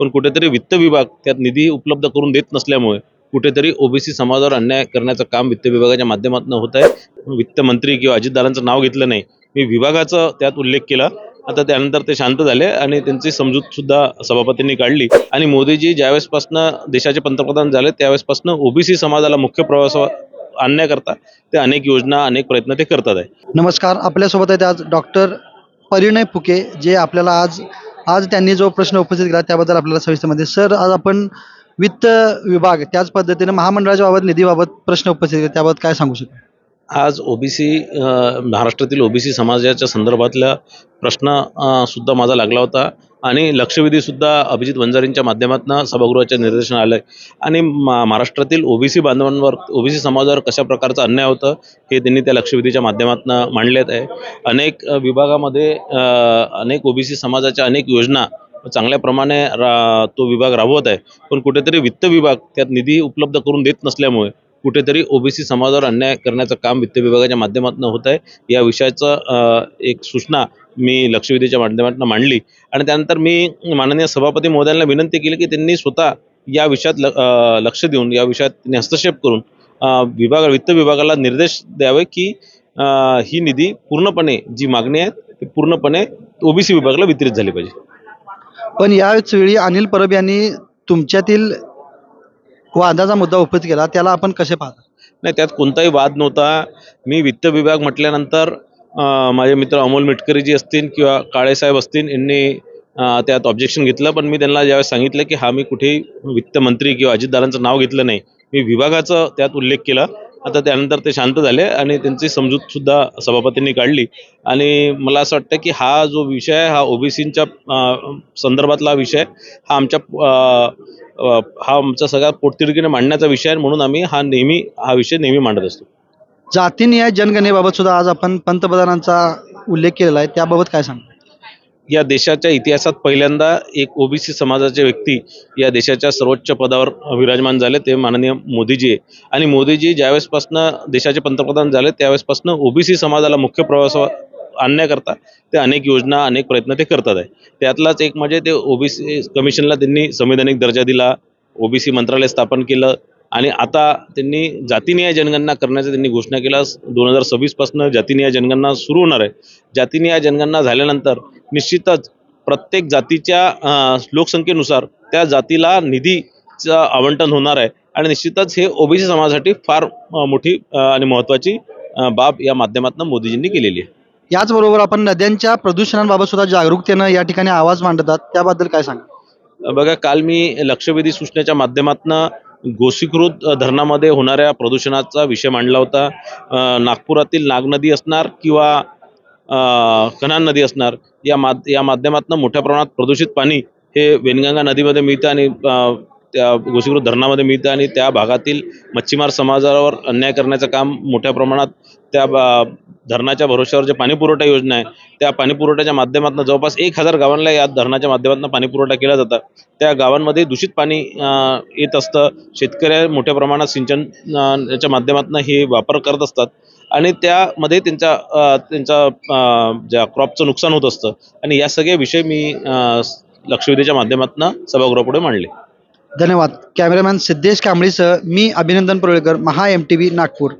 पण कुठेतरी वित्त विभाग त्यात निधी उपलब्ध करून देत नसल्यामुळे कुठेतरी ओबीसी समाजावर अन्याय करण्याचं काम वित्त विभागाच्या माध्यमातून होत आहे. वित्त मंत्री किंवा अजितदारांचं नाव घेतलं नाही. मी विभागाचा त्यात उल्लेख केला. आता त्यानंतर ते शांत झाले आणि त्यांची समजूत सुद्धा सभापतींनी काढली. आणि मोदीजी ज्यावेळेसपासनं देशाचे पंतप्रधान झाले त्यावेळेसपासनं ओबीसी समाजाला मुख्य प्रवास आणण्याकरता ते अनेक योजना अनेक प्रयत्न ते करतात आहे. नमस्कार. आपल्यासोबत आहेत आज डॉक्टर परिणय फुके जे आपल्याला आज आज त्यांनी जो प्रश्न उपस्थित केला त्याबद्दल आपल्याला सविस्तरमध्ये सर आज आपण वित्त विभाग त्याच पद्धतीने महामंडळाच्या बाबत निधीबाबत प्रश्न उपस्थित केला. त्याबाबत काय सांगू शकतो? आज ओबीसी महाराष्ट्रातील ओबीसी समाजाच्या संदर्भातला प्रश्न सुद्धा माझा लागला होता. आणि लक्षवेधीसुद्धा अभिजित वंजारींच्या माध्यमातून सभागृहाच्या निर्देशन आलं आणि मा- महाराष्ट्रातील ओबीसी बांधवांवर ओबीसी समाजावर कशा प्रकारचं अन्याय होतं हे त्यांनी त्या लक्षवेधीच्या माध्यमातून मांडलेत आहे. अनेक विभागामध्ये अनेक ओबीसी समाजाच्या अनेक योजना चांगल्या प्रमाणे रा तो विभाग राबवत आहे. पण कुठेतरी वित्त विभाग त्यात निधी उपलब्ध करून देत नसल्यामुळे कुठेतरी ओबीसी समाजावर अन्याय करण्याचं काम वित्त विभागाच्या माध्यमातून होत आहे. या विषयाचं एक सूचना मी लक्षवेधीच्या माध्यमातून मांडली. आणि त्यानंतर मी माननीय सभापती महोदयांना विनंती केली की त्यांनी स्वतः या विषयात ल लक्ष देऊन या विषयात त्यांनी हस्तक्षेप करून विभाग वित्त विभागाला निर्देश द्यावे की ही निधी पूर्णपणे जी मागणी आहे ती पूर्णपणे ओबीसी विभागाला वितरित झाली पाहिजे. पण याच वेळी अनिल परब यांनी तुमच्यातील हो, वादाचा मुद्दा उपस्थित केला. त्याला आपण कसे पाहता? नाही त्यात कोणताही वाद नव्हता. मी वित्त विभाग म्हटल्यानंतर अं, माझे मित्र अमोल मिटकरी जी असतील किंवा काळेसाहेब असतील यांनी अं, त्यात ऑब्जेक्शन घेतलं. पण मी त्यांना ज्यावेळेस सांगितलं की हा मी कुठेही वित्तमंत्री किंवा अजितदारांचं नाव घेतलं नाही मी विभागाचं त्यात उल्लेख केला. आता त्यानंतर ते शांत झाले आणि त्यांची समजूत सुद्धा सभापतींनी काढली. आणि मला असं वाटतं की हा जो विषय आहे हा ओबीसींच्या संदर्भातला विषय हा आमच्या हा आमचा सगळ्या पोटतिडकीने मांडण्याचा विषय आहे म्हणून आम्ही हा नेहमी हा विषय नेहमी मांडत असतो. जातीनिहाय जनगणनेबाबत सुद्धा आज आपण पंतप्रधानांचा उल्लेख केलेला आहे. त्याबाबत काय सांगतो? या देशाच्या इतिहासात पहिल्यांदा एक ओबीसी समाजाचे व्यक्ती या देशाच्या सर्वोच्च पदावर विराजमान झाले ते माननीय मोदीजी आहे. आणि मोदीजी ज्यावेळेसपासनं देशाचे पंतप्रधान झाले त्यावेळेसपासनं ओबीसी समाजाला मुख्य प्रवास आणण्याकरता ते अनेक योजना अनेक प्रयत्न ते करतात आहे. त्यातलाच एक म्हणजे ते ओबीसी कमिशनला त्यांनी संविधानिक दर्जा दिला ओबीसी मंत्रालय स्थापन केलं आणि आता त्यांनी जातीनिहाय जनगणना करण्याचं त्यांनी घोषणा केला. दोन हजार सव्वीसपासनं जातीनिहाय जनगणना सुरू होणार आहे. जातीनिहाय जनगणना झाल्यानंतर निश्चितच प्रत्येक जातीच्या लोकसंख्येनुसार त्या जातीला निधीचं आवंटन होणार आहे. आणि निश्चितच हे ओबीसी समाजासाठी फार मोठी आणि महत्त्वाची बाब या माध्यमातून मोदीजींनी केलेली आहे. याचबरोबर आपण नद्यांच्या प्रदूषणांबाबत सुद्धा जागरूकतेनं या ठिकाणी आवाज मांडतात. त्याबद्दल काय सांगा बघा काल मी लक्षवेधी सूचनेच्या माध्यमातून गोसीकृत धरणामध्ये होणाऱ्या प्रदूषणाचा विषय मांडला होता. नागपुरातील नाग नदी असणार किंवा कन्हान नदी असणार या माध या माध्यमातून मोठ्या प्रमाणात प्रदूषित पाणी हे वेनगंगा नदीमध्ये मिळतं आणि त्या गोसीकृत धरणामध्ये मिळतं आणि त्या भागातील मच्छीमार समाजावर अन्याय करण्याचं काम मोठ्या प्रमाणात त्या बा- धरणाच्या भरोश्यावर जे पाणीपुरवठा योजना आहे त्या पाणीपुरवठ्याच्या माध्यमातून जवळपास एक हजार गावांना या धरणाच्या माध्यमातून पाणीपुरवठा केला जातं. त्या गावांमध्ये दूषित पाणी येत असतं. शेतकऱ्या मोठ्या प्रमाणात सिंचन याच्या माध्यमातून हे वापर करत असतात. आणि त्यामध्ये त्यांचा त्यांचा ज्या क्रॉपचं नुकसान होत असतं. आणि या सगळे विषय मी लक्षवेधीच्या माध्यमातून सभागृहापुढे मांडले. धन्यवाद. कॅमेरामॅन सिद्धेश कांबळीसह मी अभिनंदन Parulekar Maha M T V Nagpur.